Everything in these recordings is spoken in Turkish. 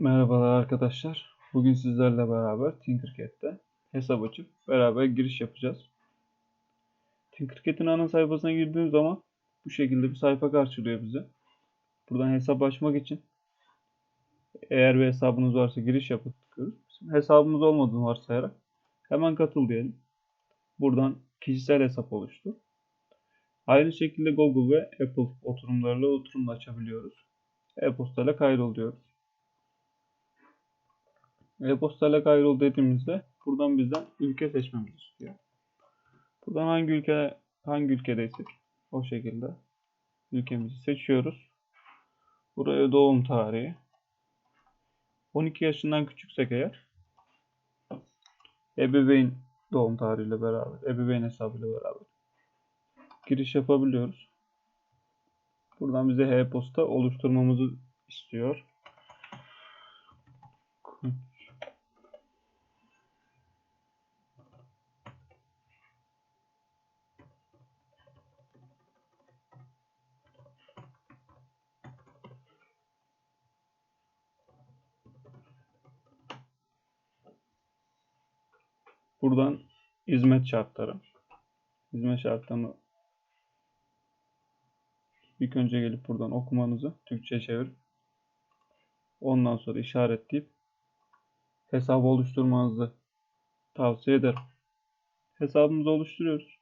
Merhabalar arkadaşlar. Bugün sizlerle beraber Tinkercad'de hesap açıp beraber giriş yapacağız. Tinkercad'in ana sayfasına girdiğim zaman bu şekilde bir sayfa karşılıyor bize. Buradan hesap açmak için eğer bir hesabınız varsa giriş yapıp tıklıyoruz. Bizim hesabımız olmadığını varsayarak hemen katıl diyelim. Buradan kişisel hesap oluştur. Aynı şekilde Google ve Apple oturumlarıyla oturum açabiliyoruz. E-posta ile kaydol diyoruz. E-postayla kaydol dediğimizde buradan bizden ülke seçmemizi istiyor. Buradan hangi ülke hangi ülkedeysek o şekilde ülkemizi seçiyoruz. Buraya doğum tarihi. 12 yaşından küçüksek eğer ebeveyn doğum tarihiyle beraber, ebeveyn hesabıyla beraber giriş yapabiliyoruz. Buradan bize e-posta oluşturmamızı istiyor. Buradan hizmet şartları. Hizmet şartlarını ilk önce gelip buradan okumanızı Türkçe çevir. Ondan sonra işaretleyip hesap oluşturmanızı tavsiye ederim. Hesabımızı oluşturuyoruz.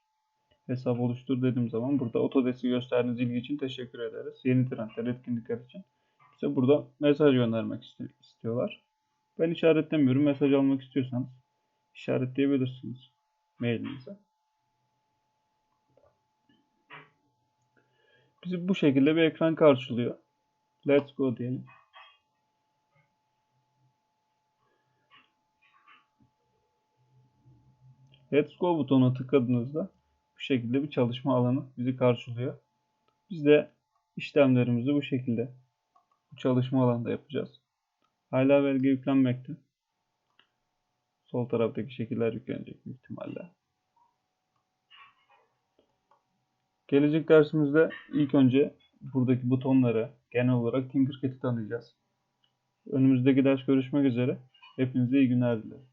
Hesap oluştur dediğim zaman burada Autodesk'i gösterdiğiniz ilgi için teşekkür ederiz. Yeni trendler, etkinlikler için. Bize burada mesaj göndermek istiyorlar. Ben işaretlemiyorum. Mesaj almak istiyorsanız işaretleyebilirsiniz mailinize. Bizi bu şekilde bir ekran karşılıyor. Let's go diyelim. Let's go butonuna tıkladığınızda bu şekilde bir çalışma alanı bizi karşılıyor. Biz de işlemlerimizi bu şekilde bu çalışma alanında yapacağız. Hala belge yüklenmekte. Sol taraftaki şekiller yüklenecek büyük ihtimalle. Gelecek dersimizde ilk önce buradaki butonları genel olarak Tinkercad'i tanıyacağız. Önümüzdeki ders görüşmek üzere. Hepinize iyi günler dilerim.